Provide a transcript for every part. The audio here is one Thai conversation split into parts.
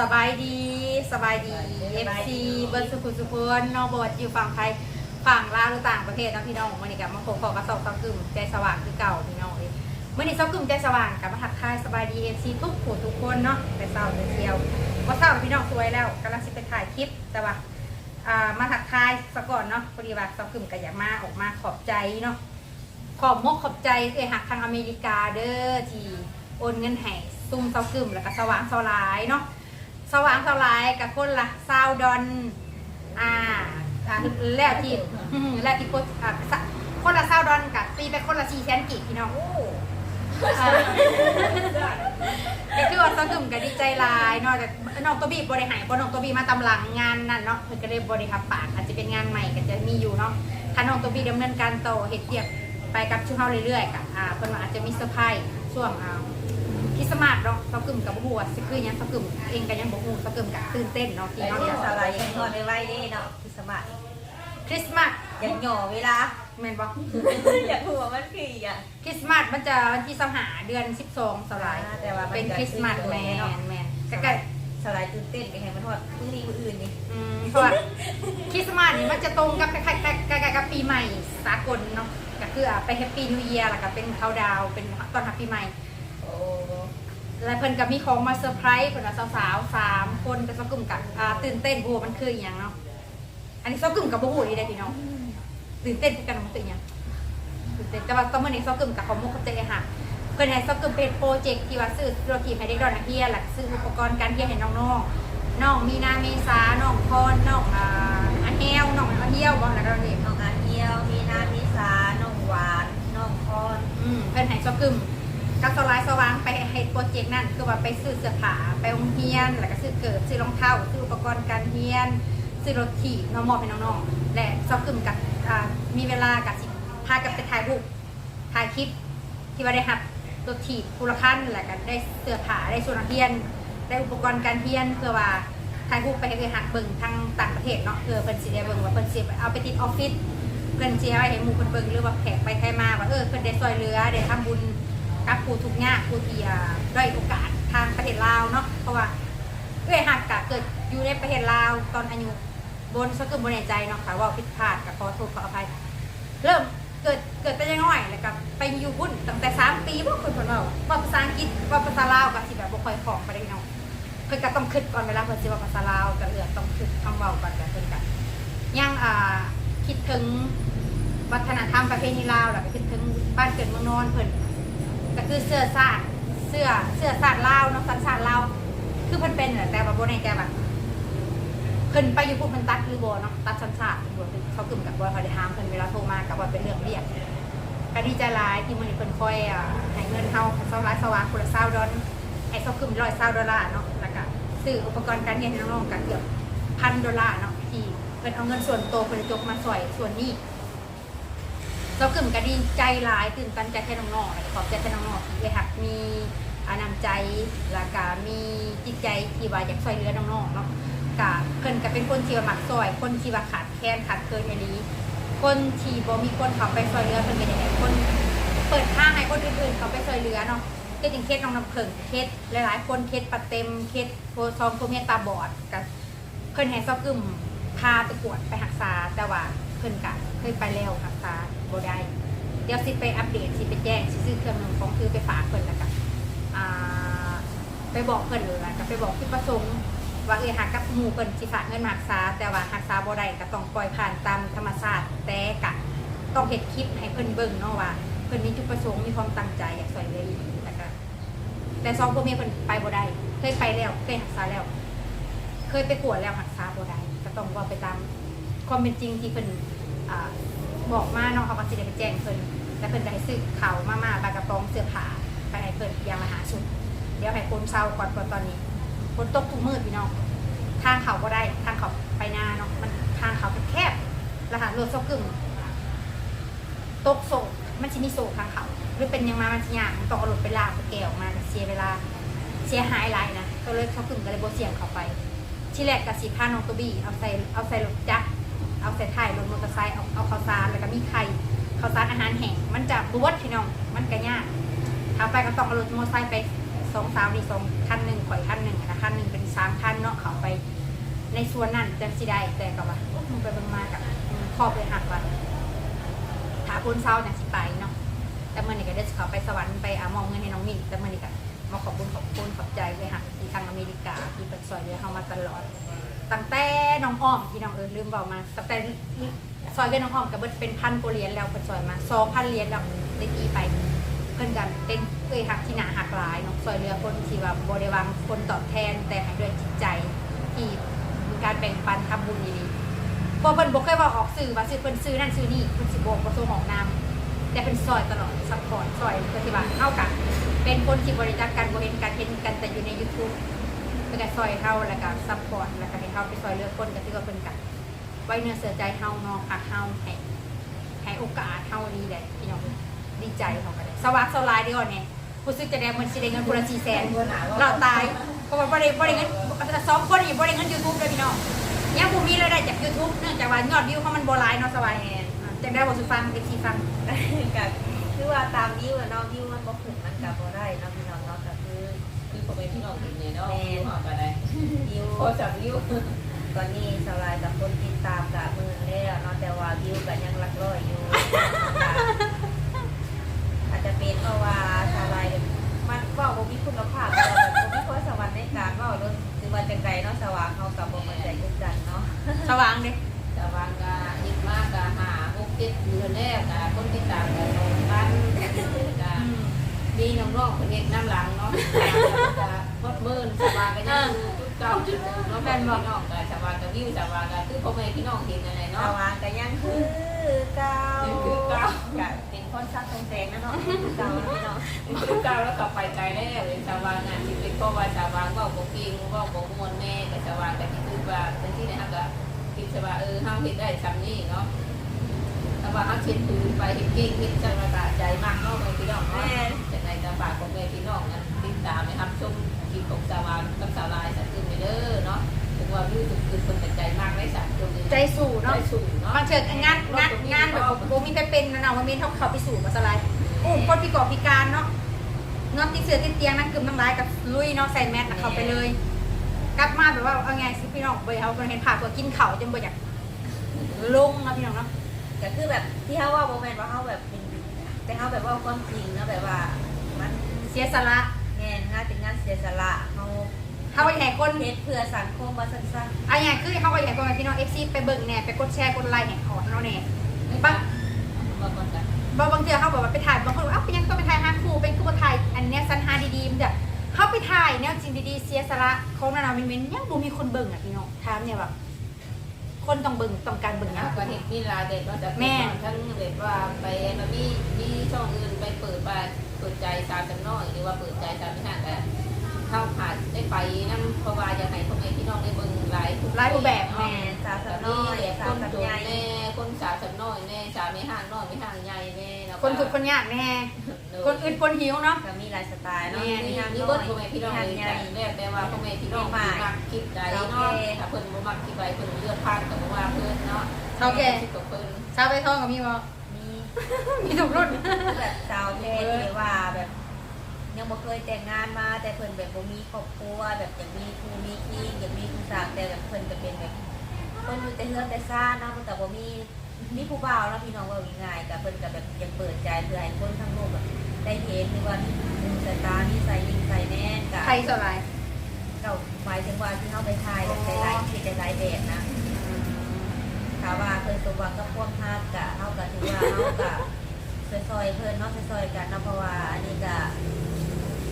สบายดีสบายดี FC เบิร์ดสุขุมสุขนนอกบทอยู่ฝั่งไทยฝั่งลาวหรือต่างประเทศนะพี่น้องวันนี้กับมาพบกับกระสอบซักกึ่มใจสว่างคือเก่าพี่น้องเลยเมื่อนี้ซักกึ่มใจสว่างกับมาทักทายสบายดี FC ทุกผู้ทุกคนเนาะไปเศร้าไปเที่ยวว่าเศร้าพี่น้องสวยแล้วกำลังสิไปถ่ายคลิปแต่ว่าอ่ามาทักทายสะก่อนเนาะพอดีว่าซักกึ่มก็อยากมาออกมาขอบใจเนาะขอบมกขอบใจเอ้ยหักทางอเมริกาเด้อที่โอนเงินให้ซุ่มเซากึ่มแล้วก็สว่างเซาหลายเนาะ สว่างเซาหลายกับคนละซาวดอนอ่าแล้วที่แล้วที่คนอ่าคนละซาวดอนกับตีไปคนละสี่แสนกีบพี่น้องโอ่าก็คือว่าเซากึ่มก็ดีใจลายนาะแต่น้องตัวบีบริหารเพราะน้องตัวบีมาตำหลังงานนั่นเนาะเพิ่นก็เลยบริหารปากอาจจะเป็นงานใหม่ก็จะมีอยู่เนาะถ้าน้องตัวบีดำเนินการโตเหตุเกียกไปกับช่วงเฮาเรื่อยๆกับอ่าเพิ่นว่าอาจจะมีเซอร์ไพรส์ช่วงอ่า คริสต์มาสเนาะเซากึ่มกับบ่ฮู้ว่าสิคือหยังเซากึ่มเองก็ยังบ่ฮู้เซากึ่มก็ตื่นเต้นเนาะที่ไอ้เฮาเรื่จะองอะไรยังทอดไว้เด้เนาะคือสมัครคริสต์มาสยังหย่อเวลา แม่นบ่ อยากหัวมันคืออะ คริสต์มาสมันจะวันที่25เดือน 12สลายอ่าแต่ว่ามันเป็นคริสต์มาสแมนแม่นใกล้สลายตื่นเต้นไปให้มันทอดมื้อนี้มื้ออื่นนี่อืมเพราะว่าคริสต์มาสนี่มันจะตรงกับคล้ายๆใกล้ๆกับปีใหม่สากลเนาะก็คืออะไปแฮปปี้นิวเยียร์แล้วก็เป็นเขาดาวเป็นตอนรับปีใหม่ แล้วเพิ่นก็มีของมาเซอร์ไพรส์เพิ่นว่าสาวๆสามคนเป็นซอกกึ่มกับอ่าตื่นเต้นบัวามันคืออหย่างเนาะอันนี้ซอกกึ่มกับบ่ฮู้อีได้พี่น้องตื่นเต้นคือกันว่ามันคืออหย่างตื่นเต้นแต่ว่าตอนมื้อนี้ซอกกึ่มกับขอมุกขอบใจค่ะเพิ่นให้ซอกกึ่มเป็นโปรเจกต์ที่ว่าซื้อธุรกิจให้เด็กน้อยนักเรียนหลักซื้ออุปกรณ์การเรียนให้น้องๆน้องมีนาเมษาน้องพรน้องอ่าอาเฮลน้องอาเฮียวบ่แล้วก็นี่น้องอาเอียวมีนามิสาน้องหวานน้องพรอืมเพิ่นให้ซอกกึ่ม กับสลายสว่างไปให้โปรเจกต์นั่นคือว่าไปซื้อเสื้อผ้าไปโรงเรียน แล้วก็ซื้อเกิบซื้อรองเท้าซื้ออุปกรณ์การเรียน ซื้อรถถีบน้องมอบให้น้องๆและซอกกึ่มกับอ่ามีเวลากับสิพากับไปถ่ายรูปถ่ายคลิปที่ว่าได้หับรถถีบคูลคันแล้วก็ได้เสื้อผ้าได้ส่วนนักเรียน ได้อุปกรณ์การเรียนเพื่อว่าถ่ายรูปไปให้เคยหักเบิ่งทางต่างประเทศเนาะเพื่อเพิ่นสิได้เบิ่งว่าเพิ่นสิเอาไปติดออฟฟิศเพิ่นสิให้หมู่เพิ่นเบิ่งหรือว่าแขกไปใครมาว่าเออเพิ่นได้ซอยเหลือได้ทำบุญ กับผู้ทุกข์ยากผู้ที่ด้อยโอกาสทางประเทศลาวเนาะเพราะว่าเอ้ยหักกะเกิดอยู่ในประเทศลาวตอนอายุบนสกกึมบนในใจเนาะค่ะว่าผิดพลาดกับขอโทษขออภัย เริ่มเกิดเกิดแต่ยังน้อยแล้วกับไปอยู่พุ่นตั้งแต่สามปีพวกคนคนเราว่าภาษาอังกฤษว่าภาษาลาวกับสิแบบบ่คอยของไปได้เนาะเพิ่นก็ต้องคิดก่อนเวลาเพิ่นสิว่าภาษาลาวกับเอือต้องคิดคำเว้าก่อนแบบเพิ่นก็ยังอ่าคิดถึงวัฒนธรรมประเพณีลาวแล้วก็คิดถึงบ้านเกิดเมืองนอนเพิ่น ก็คือเสื้อซาดเสื้อเสื้อซาดลาวเนาะสัญชาติลาวคือเพิ่นเป็นน่ะแต่ว่าบ่ในใจแบบเพิ่นไปอยู่พุ่นเพิ่นตัดหรือบ่เนาะตัดสัญชาติบ่เพิ่นเขากึ่มกับบ่เขาได้ถามเพิ่นเวลาโทรมากับว่าเป็นเรื่องเรียกก็ดีใจหลายที่มื้อนี้เพิ่นค่อยอ่าให้เงินเฮาเซาหลายสว่างคนละ20ดอลให้เขากึ่ม120ดอลลาร์เนาะแล้วก็ซื้ออุปกรณ์การเรียนให้น้องๆก็เกือบพันดอลลาร์เนาะที่เพิ่นเอาเงินส่วนโตเพิ่นจกมาช่วยส่วนนี้ เรากึ่มก็ดีใจหลายตื่นตันใจแค่น้องๆแล้วก็ขอบใจแค่น้องๆที่ได้หักมีอานำใจแล้วก็มีจิตใจที่ว่าอยากช่วยเหลือน้องๆเนาะกะเพิ่นก็เป็นคนที่ว่ามักซอย คนที่ว่าขาดแคลนขาดเคินอีหลีคนที่บ่มีคนเขาไปช่วยเหลือเพิ่นเป็นยังไงคนเปิดทางให้คนอื่นๆเขาไปช่วยเหลือเนาะก็จริงเคสน้องน้ำเพิงเคสหลายๆ คนเคสปะเต็มเคสโพซองโพเมียตาบอดกับเพิ่นให้ซอกกึมพาไปกวดไปรักษาแต่ว่า เพิ่นกะเคยไปแล้วรักษาบ่ได้เดี๋ยวสิไปอัปเดตสิไปแจ้งสิซื้อเครื่องหนึงของคือไปฝากเพิ่นแล้วกันอ่าไปบอกเพิ่นเลยแล้วก็ไปบอกที่ประสงค์ว่าเออหากกับหมู่เพิ่นสิฝากเงินมารักษาแต่ว่ารักษาบ่ได้ก็ต้องปล่อยผ่านตามธรรมชาติแต่กะต้องเฮ็ดคลิปให้เพิ่นเบิ่งเนาะว่าเพิ่นมีจุดประสงค์มีความตั้งใจอยากช่วยเหลืออีกแล้วก็แต่สองพ่อแม่เพิ่นไปบ่ได้เคยไปแล้วเคยรักษาแล้ว เคยไปกวดแล้วหักษาบ่ได้ก็ต้องว่าไปตาม ความเป็นจริงที่เพิ่นอ่าบอกมาเนาะเขาก็สิได้ไปแจ้งเพิ่นและเพิ่นได้ซื้อข่าวมามาบากระป๋องเสื้อผ้าไปให้เพิ่นอยางละหาชุดเดี๋ยวให้คนเศร้าก่อนก่อนตอนนี้ฝนตกทุกมืดพี่น้องทางเขาบ่ได้ทางเขาไปหน้าเนาะมันทางเขาแคบๆแล้วหารถซอกกึ่งตกโศกมันสิมีโศกทางเขาหรือเป็นยังมามันสิยากมันต้องเอารถไปลากไปแกออกมาเสียเวลาเสียหายหลายนะก็เลยเขากึ่งก็เลยโบเสียงเขาไปที่แรกกับสีผ้าน้องตัวบี้เอาใส่เอาใส่รถจักร เอาใส่ท้ายรถมอเตอร์ไซค์เอาเอาข้าวสารแล้วก็มีไข่ข้าวสารอาหารแห้งมันจะบวดพี่น้องมันก็ยากถ้าไปก็ต้องเอารถมอเตอร์ไซค์ไปสองสามนี่สองคันหนึ่งข่อยคันหนึ่งนะคันหนึ่งเป็นสามคันเนาะเขาไป ในส่วนนั้นจังสิได้แต่ก็ว่าโอ้มึงไปบิ่งมากับครอบเลยหักว่าถ้าพ้นเศร้าจังสิไปเนาะแต่เมื่อนี้ก็ได้เขาไปสวรรค์ไปอามองเงินให้น้องมินแต่เมื่อนี้ก็มาขอบคุณขอบคุณขอบใจเลยค่ะที่ทางอเมริกาที่เป็นซอยเรือเข้ามาตลอด ตั้งแต่น้องอ้อมที่น้องเอิญลืมบอกมาตั้งแต่ซอยเรือน้องอ้อมกับเบิดเป็นพันกว่าเหรียญแล้วเป็นซอยมาสองพันเหรียญแล้วได้ตีไป เพื่อนกันเป็นเคยหักที่หนาหักหลายเนาะซอยเรือคนที่ว่าบริวังคนตอบแทนแต่ให้ด้วยจิตใจที่มีการแบ่งปันทำบุญดีๆพอเพิ่นบอกเคยว่าออกสื่อว่าซื้อเพิ่นซื้อนั่นซื้อนี่เพิ่นสิบอกประสงค์ของนำแต่เป็นซอยตลอดซัพพอร์ตซอยปฏิบัติเท่ากัน เป็นคนที่บริจาคกันบริเห็นกันเห็นกันแต่อยู่ใน YouTube เป็นการซอยเท่าแล้วก็ซัพพอร์ตแล้วก็ให้เท่าไปซอยเลือกคนกันที่ว่าเพิ่นกันไว้เนื้อเสือใจเท่าเนอหักเท่าให้ให้โอกาสเท่านี้เลยพี่น้องดีใจของกันสวัสดิ์สลายดียวเนี่ยผู้ซื้อจะได้มันสิได้เงินคนละสี่แสนเราตายเพราะว่าบริบริเงินสองคนอยู่บริเงินยูทูบเลยพี่น้องยังบูมีรายได้จากยูทูบเนื่องจากว่ายอดวิวเขามันโบรายเนาะสบายจังได้บทสุฟังเด็กทีฟังกับคือว่าตามวิวเนาะวิวมันบ่ขึ้นมันก็บ่ได้เนาะพี่น้อง คือผมเป็นพี่น้องกินเนี่ยเนาะอยู่หอดไปไหนวิวพอจับยิ้วตอนนี้สลายกับคนติดตามกับมือแล้วเนาะแต่ว่าวิวก็ยังหลักร้อยอยู่ อาจจะเป็นเพราะว่าสลายมันเว่าบ่มีคุณภาพแล้วแบบบ่มีความสวรรค์ในการเว้าเรื่องคือว่าจังไดเนาะสว่างเฮากับบ่มั่นใจคือกันเนาะสว่างเด้จะวางกายิบมากกาหาพวกติดเดือนแรกกาคนติดตามกันลงบ้านกา มีน้องๆคนเอกน้ำหลังเนาะกาพดมื่นสวางกันยังจุดเก้าจุดหนึ่งเนาะแฟนพี่น้องกาสวางกับยิ้วสวางกาคือพ่อแม่พี่น้องเห็นอะไรสเนาะว่างก็ยังคือเก่ายังคือเก่าก็เป็นคนซักตรงแสงนะเนาะคือเก่าแล้วพี่เนาะจุดเก้าแล้วกลับไปไกลแล้วเลยสวางงานที่เป็นเพราะว่าสวางว่าบกิงว่าบกมวลแม่กับสวางกับที่คือว่าเป็นที่ไหนฮะก็คิดว่าเออห้ามเห็นได้ซ้ำนี่เนาะ แต่ว่าเขาเช็ดปืนไปเห็นเก่งเห็นจังระดาใจมากเนาะพี่น้องเนาะแต่ในตาปากของแม่พี่น้องนั้นติดตามนะครับชมคลิปของสาวานกับสาวลายสัตว์อื่นไปเด้อเนาะถึงว่าวิวถึงคือคนแต่ใจมากได้สัตว์ตัวนี้ใจสู่เนาะใจสูงเนาะบางเชิงงานงานงานแบบโบมีไปเป็นนะเนาะมันมีเท่าเขาไปสู่มาสลายอุ้มคนพิกรพิการเนาะนอนติดเสือติดเตียงนั่งกึมน้ำลายกับลุยเนาะใส่แมสนะเขาไปเลย กลับมาแบบว่าเอาไงสิพี่น้องไปเอาคนเห็นผ่าตัวกินเข่าจนบ่อยากลงนะพี่น้องเนาะ ก็คือแบบที่เขาว่าโมเมนต์ว่าเขาแบบเป็นแต่เขาแบบว่าความจริงนะแบบว่า มันเสียสละงานงานเป็นงานเสียสละเขาเขาไปแห่คนเฮ็ดเพื่อสังคมว่าสั้นเอาอย่างคือเขาไปแห่คนพี่น้องเอฟซีไปเบิ่งแน่ไปกดแชร์กดไลค์แห่ขอให้เราแน่บ้างบางบางบางเทือเขาบอกว่าไปถ่ายบางคนอ้าวยังก็ไปถ่ายฮางคู่เป็นกูไปถ่ายอันเนี้ยสันหาดีๆมันจะเขาไปถ่ายแนวจริงดีๆเสียสละของนานาวินวินยังบ่มีคนเบิ่งอะพี่น้องถามเนี่ยแบบ คนต้องเบิ่งต้องการเบิ่งนะนะก็เห็นมีลาเด็ดว่าจะทั้งเด็ดว่าไปมามีมีช่องอื่นไปเปิดบ้านเปิดใจสามจำน้อยหรือว่าเปิดใจสามไม่ห่างแต่เข้าผ่านได้ไปนั่นเพราะว่าอย่างไรพ่อแม่พี่น้องได้เบิ่งหลายหลายรูปแบบๆแม่แม่สาวแบสาวบน้นี้อยคสาวนสาวโจใหญ่ แน่คนสาวสำน้อยแน่สาวไม่ห่างน้อยไม่ห่างใหญ่แน่แล้ว คนทุกข์คนยากแน่คนอื่นคนหิวเนาะ ก็มีหลายสไตล์เนาะนี่มีงานนี่น้เบิ้อลยพ่อแม่พี่น้องงานเลยใหญ่แต่แต่ว่าพ่อแม่พี่น้องมักคลิปใดเนาะถ้าเพิ่นบ่มักคลิปใดเพิ่นเลือกพลาดกับว่าเพิ่นเนาะกับเพิ่นชาวไปทองกับมีบ่มีมีทุกรุ่นแบบสาวแท้ที่ว่าแบบยังบ่เคยแต่งงานมา แต่เพิ่นแบบบ่มีครอบครัวแบบอยากมีครูมีขี้อยากมีครูสร้างแต่แบบเพิ่นก็เป็นแบบคนอยู่แต่เฮือนแต่ซ่านเนาะเพิ่นก็บ่มี มีผู้บ่าวเนาะพี่น้องว่าง่ายๆก็เพิ่นก็แบบอยากเปิดใจเพื่อให้คนทั้งโลกแบบได้เห็นหรือว่ามีสายตานิสัยยิงใส่แน่นก็ใครสลายเก่าหมายถึงว่าที่เฮาไปถ่ายแบบหลายๆที่หลายๆแบบนะถ้าว่าเพิ่นสมหวังกับความฮักก็เฮาก็ถือว่าเฮาก็ซอยๆเพิ่นเนาะซอยๆกันเนาะเพราะว่าอันนี้ก็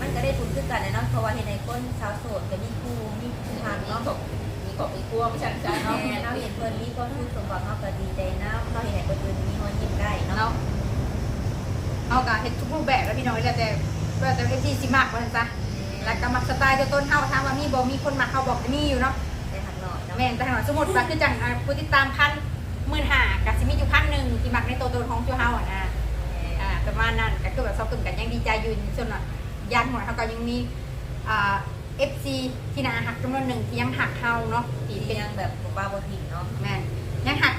มันก็ได้ผลคือกันนะเนาะเพราะว่าเห็นในคนชาวโสดก็มีคู่มีคู่ทางมีเนาะขอบมีขอบมีกลัวไม่ใช่จ้าเนาะแม่เนาะเห็นเพิ่นมีคนคู่สมหวังเนาะก็ดีใจนะากะเฮ็ดทุกรูปแบบแล้วพี่น้องแล้วแต่แล้วแต่เอฟซีสิมากว่าซั่นซะแล้วก็มักสไตล์เจ้าต้นเฮาถามว่ามีบ่มีคนมักเฮาบอกมีอยู่เนาะได้ทางหน่อยเนาะแม่นแต่ถ้าว่าสมมุติว่าคือจังอ่าผู้ติดตามพันหมื่นห้าก็สิมีอยู่พันหนึงที่มักในตัวตนของเจ้าเฮาอะนะอ่าประมาณนั้นก็คือแบบเซากึ่มกันยังดีใจอยู่ส่วนน่ะยันหมดเฮาก็ยังมีอ่า FC ที่น่าหักจำนวนหนึ่งที่ยังหักเฮาเนาะที่ที่เป็นยังแบบบ่ป้าบ่ทิ้งเนาะแม่นยังหัก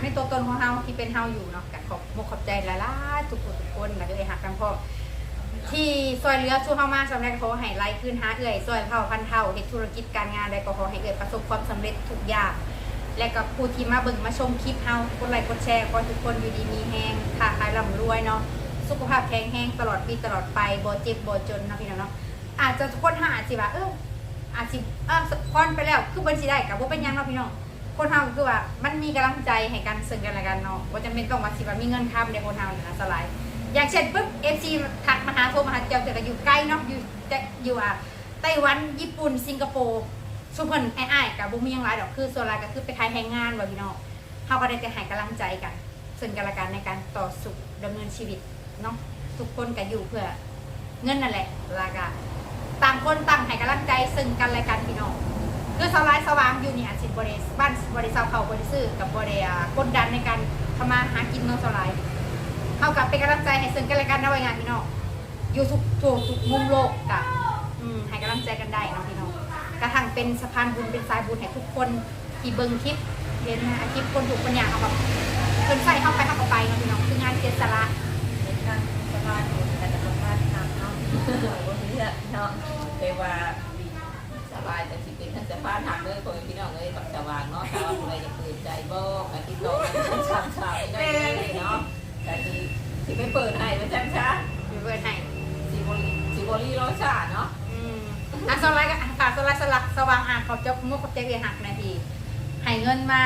ในตัวตนของเฮาที่เป็นเฮาอยู่เนาะก็ขอบมกขอบใจหลายๆทุกคนทุกคนแล้วก็เลยหักกันพอที่ซอยเรือชูเฮามาสำเร็จขอให้ไล่ขึ้นหาเอื่อยซอยเผาพันเท่าเฮ็ดธุรกิจการงานใดก็ขอให้เกิดประสบความสำเร็จทุกอย่างและกับผู้ที่มาเบิ่งมาชมคลิปเฮากดไลค์กดแชร์ขอทุกคนอยู่ดีมีแห้งค้าขายร่ำรวยเนาะสุขภาพแข็งแรงตลอดปีตลอดไปบ่เจ็บบ่จนนะพี่น้องเนาะอาจจะทุกคนหาอาจสิว่าเอออาจสิเออพรไปแล้วคือบ่สิได้ก็บ่เป็นยังเนาะพี่น้อง คนเฮาคือว่ามันมีกำลังใจให้กันซึ่งกันและกันเนาะบ่าจำเป็นต้องว่าสิว่ามีเงินค้ำในคนเฮาเนี่ยนะสลายอย่างเช่นปุ๊บ FC ทักมาหาโทรมาหาเจ้าแต่ก็อยู่ใกล้เนาะอยู่แต่อยู่อะไต้หวันญี่ปุ่นสิงคโปร์สุพรรณไอ้ายๆกับบุมียังหลายดอกคือส่วนหลาก็คือไปทายแรงงานว่าพี่น้องเขาก็ได้แต่ให้กำลังใจกันซึ่งกันและกันในการต่อสู้ดำเนินชีวิตเนาะทุกคนก็อยู่เพื่อเงินนั่นแหละล้วก็ต่างคนต่างให้กำลังใจซึ่งกันและกันพี่น้อง คือสลายสว่างอยู่เนี่ยสิบริษบ้านบริษัทเขาบริซื้อกับบริกดดันในการทำมาหากินเนาะสลายเท่ากับเป็นกำลังใจให้ซึ่งกันและกันนะไว้งานพี่น้องอยู่ทุกทั่วทุกมุมโลกกะอืมให้กำลังใจกันได้นะพี่น้องกระทั่งเป็นสะพานบุญเป็นสายบุญให้ทุกคนที่เบิ่งคลิปเห็นนะคลิปคนถูกปัญญาเอาแบบเพิ่นใส่เข้าไปเข้าไปนะพี่น้องคืองานเจสละเป็นการสะพานบุญแต่จะสะพานทำเนาะบ่เลือกเนาะแต่ว่า บายแต่สิเป็นทั้งสะพานหักเลยพ่อแม่พี่น้องเลยกับสว่างเนาะถ้าว่าผู้ใดจะเปิดใจบ่ก็ติดต่อกันทางชาวๆได้เลยเนาะก็สิสิไปเปิดให้ว่าจังซ่าอยู่เบิ่งให้สิบ่รีสิบ่รีรอชาเนาะอืมอะสไลด์ก็อะฝากสไลด์สลักสว่างอะขอบเจ้ามุกขอบใจเวียหักนาทีให้เงินมา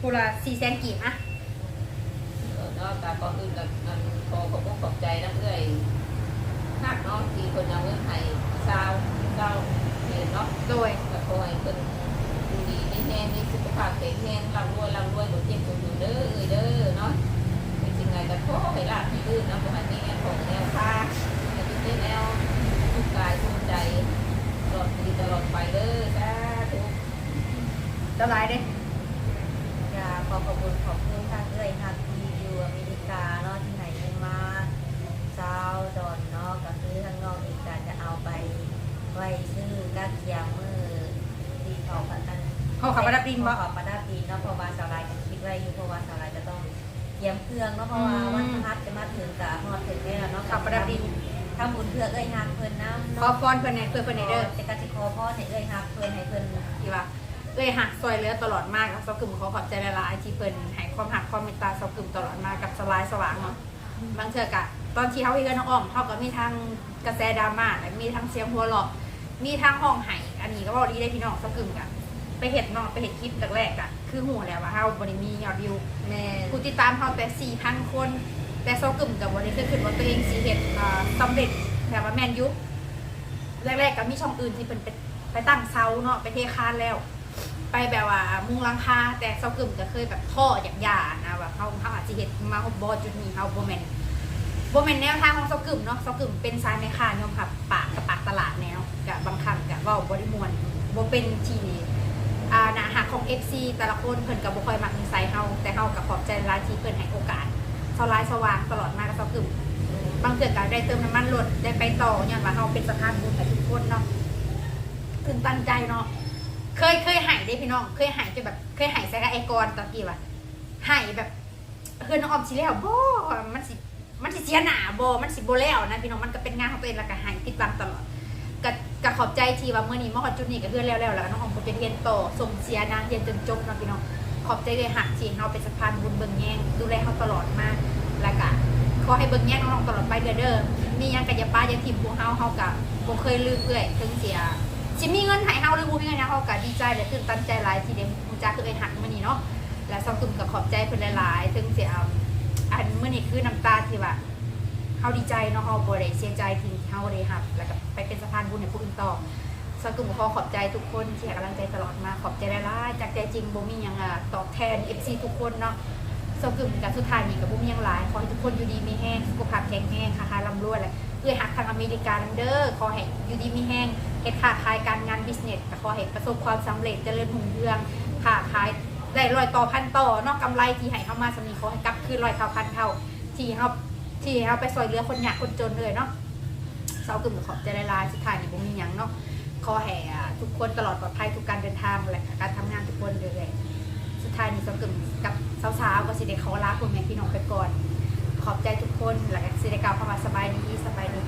คูละ4แสนกีบอะเออเนาะแต่ก่อนอื่นก็มันขอขอบคุณขอบใจน้ำเอื้อยหักเนาะที่เพิ่นเอาเงินให้ชาวเจ้าเห็นเนาะ โดย ก็ขอให้เพิ่นดูดีไม่แห้งมีสุขภาพแข็งแรงร่ำรวยร่ำรวยบ่เจ็บบ่อยู่เด้อเอ้ยเด้อเนาะเป็นสิ่งใดก็ขอให้ลาภที่อื่นเนาะบ่ให้มีแนวของแนวค่าให้เป็นแนวทุกกายทุกใจตลอดปีตลอดไปเด้อสาธุสไลด์เด้อยาขอขอบคุณขอบคุณทางเอ้ยทางที่อยู่อเมริกาเนาะที่ไหนมาเจ้าดอนเนาะก็คือทางนอกอีกการจะเอาไปไว้ซื้อกักเคียงมือที่เขาพันกันเขาขับมาดับดินบ่ ขอประดับดินเนาะเพราะว่าสาวลายจะคิดไว้อยู่เพราะว่าสาวลายจะต้องเตรียมเครื่องเนาะเพราะว่าอืมวันพฤหัสจะมาถึงกับฮอดถึงแน่แล้วเนาะขับประดับดินทำบุญเพื่อเอ้ยฮักเพิ่นน้ำขอเนาะพรเพิ่นให้เพื่อนเพิ่นให้เด้อจะกสิขอพ่อให้เอ้ยฮักเพิ่นให้เพิ่นที่ว่าเอ้ยหักซอยเหลือตลอดมากเซากึ่มขอขอบใจหลายๆที่เพิ่นให้ความหักความเมตตาเซากึ่มตลอดมากับสลายสว่างเนาะบางเทื่อกะตอนที่เฮาเฮ็ดกับน้องอ้อมเฮาก็มีทั้งกระแสดราม่าและมีทั้งเสียงหัวเราะมีทั้งห้องไห้อันนี้ก็เว้าดีได้พี่น้องเซากึ่มกะ ไปเฮ็ดเนาะไปเฮ็ดคลิปแรกๆกะคือฮู้แล้วว่าเฮาบ่ได้มียอดวิวแม่ผู้ติดตามเฮาแต่4,000คน แต่เซากึ่มก็บ่ได้เคยคิดว่าตัวเองสิเฮ็ดอ่าสำเร็จแบบว่าแม่นอยุแรกๆก็มีช่องอื่นที่เพิ่นไปไปตั้งเซาเนาะไปเทคานแล้ว ไปแบบว่ามุงหลังคาแต่เซากึ่มก็เคยแบบท่ออย่างยานะแบบเขาเขาอาจจะเห็นมาฮอบบอจุดนี้เขาโบแมนโบแมนแนวทางของเซากึ่มเนาะเซากึ่มเป็นสายไม่ค่ายอมครับปากกับปากตลาดแนวกับบางครั้งกับว่าบริมวลโบเป็นทีอ่า หนาหักของ FC แต่ละคนเพิ่นกับบ่ค่อยมักนิสัยเฮาแต่เฮากับขอบใจหลายที่เพิ่นให้โอกาสเซาลายสว่างตลอดมากับเซากึ่มบางเทื่อก็ได้เติมน้ำมันรถได้ไปต่ออย่างว่าเฮาเป็นสะพานบุญให้ทุกคนเนาะถึงตั้งใจเนาะเคยเคยหายได้พี่น้อง เคยหายจนแบบเคยหายใส่กับไอกรตอนกี้ว่ะหายแบบเฮือนน้องออมสิแล้วบ่มันสิมันสิเสียหนาบ่มันสิบ่แล้วนะพี่น้องมันก็เป็นงานของตัวเองแล้วก็หายติดบังตลอด ก็ก็ขอบใจทีว่าเมื้อนี้มาฮอจุดนี้ก็เฮือนแล้วแล้วแล้วน้องออมก็เป็นเรียนต่อส่งเสียนางเรียนจนจบนาะพี่น้องขอบใจเลยหักที่เฮาเป็นสะพานบุญเบิ่งแยงดูแลเฮาตลอดมากแล้วก็ขอให้เบิ่งแยงน้องๆตลอดไปเด้อเด้อมีหยังก็อย่าป้าย่าทิมพวกเฮาเฮาก็บ่เคยลืมเอื้อยถึงเสียสิมีเงินให้เฮาหรือบ่มีเงินให้เฮาก็ดีใจและตื่นตันใจหลายที่ได้รู้จักคือไอ้หักมื้อนี้เนาะและซองตุ่มก็ขอบใจเพิ่นหลายๆถึงเสิเอาอันมื้อนี้คือน้ำตาที่ว่าเฮาดีใจเนาะเฮาบ่ได้เสียใจที่เฮาได้รับแล้วก็ไปเป็นสะพานบุญให้ผู้อื่นต่อซองตุ่มก็ขอขอบใจทุกคนที่ให้กำลังใจตลอดมาขอบใจหลายจากใจจริงบ่มียังอะตอบแทน FC ทุกคนเนาะซองตุ่มกับสุดท้ายนี้ก็บ่มียังหลายขอให้ทุกคนอยู่ดีมีแรงสุขภาพแข็งแรงค้าๆร่ำรวยและเอื้อหักทางอเมริกาเด้อขอให้อยู่ดีมีแรงเฮ็ดค้าขายการงานบิสเนสก็ขอให้ประสบความสำเร็จเจริญรุ่งเรืองค้าขายได้รอยต่อพันต่อนอกกำไรที่ให้เฮามาสำนี้ขอให้กลับคืนรอยเท่าพันเท่าที่เฮาที่เฮาไปซอยเหลือคนยากคนจนเลยเนาะ เสากึ่มขอบใจหลายๆสุดท้ายนี่บ่มีหยังเนาะขอแห่ทุกคนตลอดปลอดภัยทุกการเดินทางและการทำงานทุกคนเลยสุดท้ายนี่เสากึ่มกับสาวๆก็สิได้ขอลาคุณแม่พี่น้องไปก่อน ขอบใจทุกคนแล้วก็สิได้กล่าวคำว่าสบายดีสบายดี